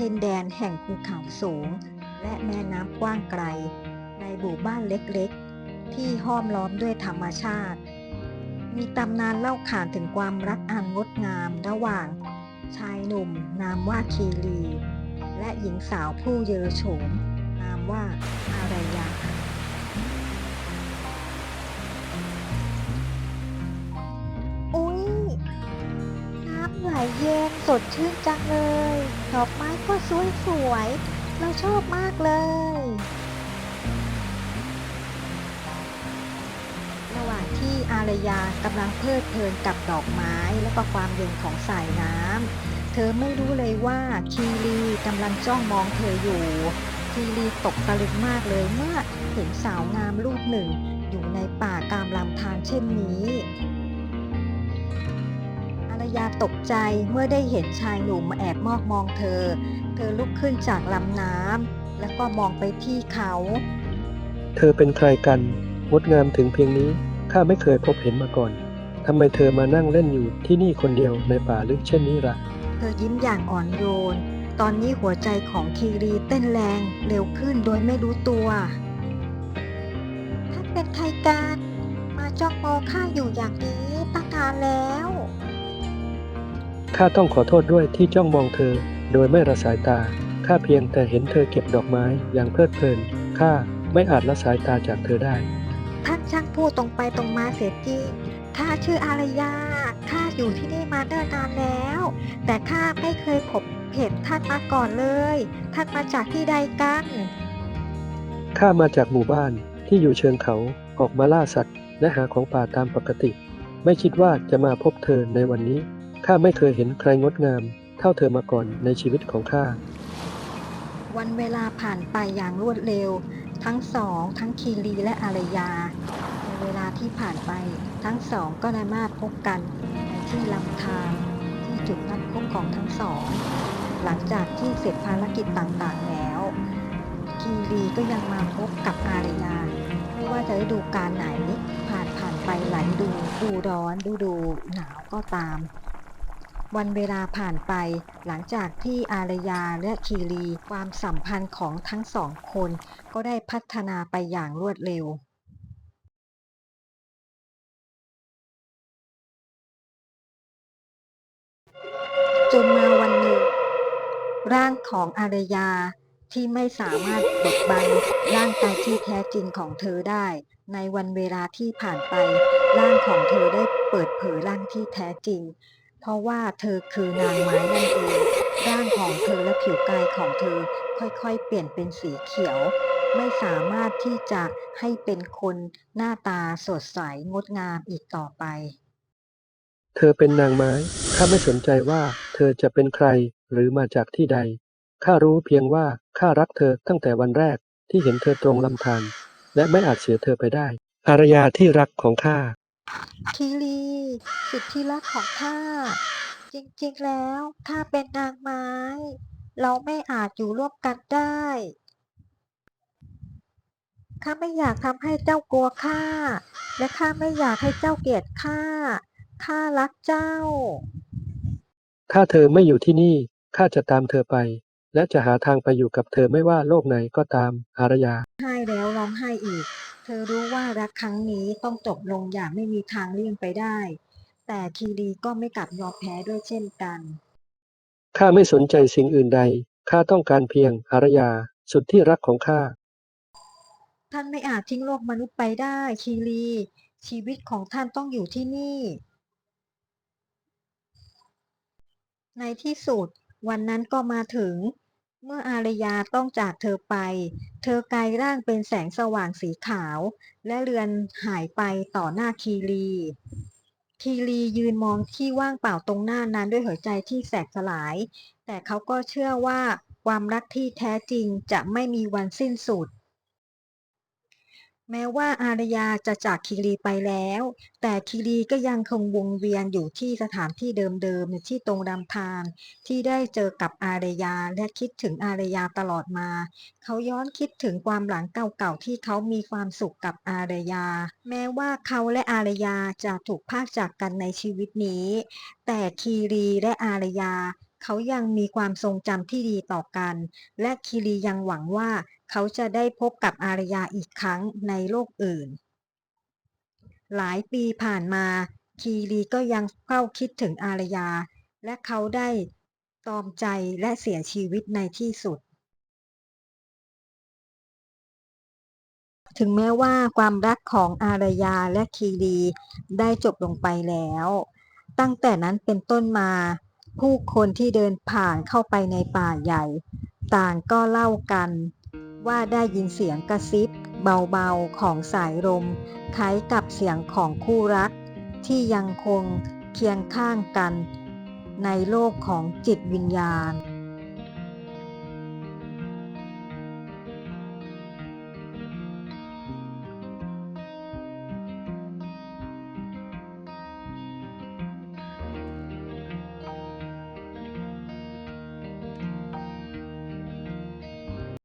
ดินแดนแห่งภูเขาสูง และแม่น้ำกว้างไกล ในหมู่บ้านเล็กๆ ที่ห้อมล้อมด้วยธรรมชาติ มีตำนานเล่าขานถึงความรักอันงดงามระหว่าง ชายหนุ่มนามว่าคีรี และหญิงสาวผู้เยอโฉมนามว่าอารยา ไหลเย็นสดชื่นจังเลย ดอกไม้ก็สวยสวยๆเราชอบมากเลย ระหว่างที่อารยากำลังเพลิดเพลินกับดอกไม้และก็ความเย็นของสายน้ำ เธอไม่รู้เลยว่าคีรีกำลังจ้องมองเธออยู่ คีรีตกตะลึงมากเลยเมื่อเห็นสาวงามรูปหนึ่งอยู่ในป่ากาม ตกใจเมื่อได้เห็นชายหนุ่มมาแอบมองมองเธอ เธอลุกขึ้นจากลำน้ำแล้วก็มองไปที่เขา เธอเป็นใครกันงดงามถึงเพียงนี้ข้าไม่เคยพบเห็นมาก่อนทำไมเธอมานั่งเล่นอยู่ที่นี่คนเดียวในป่าลึกเช่นนี้ล่ะ เธอยิ้มอย่างอ่อนโยน ตอนนี้หัวใจของคีรีเต้นแรงเร็วขึ้นโดยไม่รู้ตัวท่านเป็นใครกันมาจ้องมองข้าอยู่อย่างนี้ตั้งนานแล้ว ข้าต้องขอโทษด้วยที่จ้องมองเธอ โดยไม่ระสายตา ข้าเพียงแต่เห็นเธอเก็บดอกไม้อย่างเพลิดเพลิน ข้าไม่อาจละสายตาจากเธอได้ ท่านช่างพูดตรงไปตรงมาเสียจริงข้าชื่ออารยา ข้าอยู่ที่นี่มาเนิ่นนานแล้ว แต่ข้าไม่เคยพบเห็นท่านมาก่อนเลย ท่านมาจากที่ใดกัน ข้ามาจากหมู่บ้านที่อยู่เชิงเขาออกมาล่าสัตว์ และหาของป่าตามปกติ ไม่คิดว่าจะมาพบเธอในวันนี้ ข้าไม่เคยเห็นใครงดงามเท่าเธอมาก่อนในชีวิตของข้า วันเวลาผ่านไปอย่างรวดเร็ว ทั้งสองทั้งคีรีและอารยา ในเวลาที่ผ่านไปทั้งสองก็ได้มาพบกันในที่ลำธารที่จุดนัดพบของทั้งสอง หลังจากที่เสร็จภารกิจต่างๆแล้ว คีรีก็ยังมาพบกับอารยาไม่ว่าจะฤดูกาลไหนผ่านผ่านไปหลายดูดูร้อนดูดูหนาวก็ตาม วันเวลาผ่านไป หลังจากที่อารยาและคีรีความสัมพันธ์ของทั้งสองคน ก็ได้พัฒนาไปอย่างรวดเร็วจนมาวันหนึ่ง ร่างของอารยาที่ไม่สามารถบดบังร่างกายที่แท้จริงของเธอได้ ในวันเวลาที่ผ่านไป ร่างของเธอได้เปิดเผยร่างที่แท้จริง เพราะว่าเธอคือนางไม้นั่นเองร่างของเธอและผิวกายของเธอค่อยๆ เปลี่ยนเป็นสีเขียว ไม่สามารถที่จะให้เป็นคนหน้าตาสดใสงดงามอีกต่อไป เธอเป็นนางไม้ ข้าไม่สนใจว่าเธอจะเป็นใครหรือมาจากที่ใด ข้ารู้เพียงว่าข้ารักเธอตั้งแต่วันแรกที่เห็นเธอตรงลำธารและไม่อาจเสียเธอไปได้ อารยาที่รักของข้า คีรี สุดที่รักของข้า จริงๆแล้วข้าเป็นนางไม้ เราไม่อาจอยู่ร่วมกันได้ข้าไม่อยากทำให้เจ้ากลัวข้า และข้าไม่อยากให้เจ้าเกลียดข้า ข้ารักเจ้า ถ้าเธอไม่อยู่ที่นี่ ข้าจะตามเธอไป และจะหาทางไปอยู่กับเธอไม่ว่าโลกไหนก็ตาม อารยา ให้แล้วร้องไห้อีกเธอรู้ว่ารักครั้งนี้ต้องจบลงอย่างไม่มีทางเลี่ยงไปได้ แต่คีรีก็ไม่กลับยอมแพ้ด้วยเช่นกัน ข้าไม่สนใจสิ่งอื่นใด ข้าต้องการเพียงอารยาสุดที่รักของข้า ท่านไม่อาจทิ้งโลกมนุษย์ไปได้ คีรี ชีวิตของท่านต้องอยู่ที่นี่ ในที่สุด วันนั้นก็มาถึง เมื่ออารยาต้องจากเธอไป เธอกลายร่างเป็นแสงสว่างสีขาว และเรือนหายไปต่อหน้าคีรี คีรียืนมองที่ว่างเปล่าตรงหน้านั้นด้วยหัวใจที่แสกสลาย แต่เขาก็เชื่อว่าความรักที่แท้จริงจะไม่มีวันสิ้นสุด แม้ว่าอารยาจะจากคีรีไปแล้ว แต่คีรีก็ยังคงวงเวียนอยู่ที่สถานที่เดิมๆที่ตรงลำธารที่ได้เจอกับอารยาและคิดถึงอารยาตลอดมา เขาย้อนคิดถึงความหลังเก่าๆที่เขามีความสุขกับอารยา แม้ว่าเขาและอารยาจะถูกพากจากกันในชีวิตนี้ แต่คีรีและอารยา เขายังมีความทรงจำที่ดีต่อกัน และคีรียังหวังว่าเขาจะได้พบกับอารยาอีกครั้งในโลกอื่น หลายปีผ่านมา คีรีก็ยังเฝ้าคิดถึงอารยา และเขาได้ตอมใจและเสียชีวิตในที่สุด ถึงแม้ว่าความรักของอารยาและคีรีได้จบลงไปแล้ว ตั้งแต่นั้นเป็นต้นมา ผู้คนที่เดินผ่านเข้าไปในป่าใหญ่ ต่างก็เล่ากัน ว่าได้ยินเสียงกระซิบ เบาๆของสายลมคล้ายกับเสียงของคู่รัก ที่ยังคงเคียงข้างกัน ในโลกของจิตวิญญาณ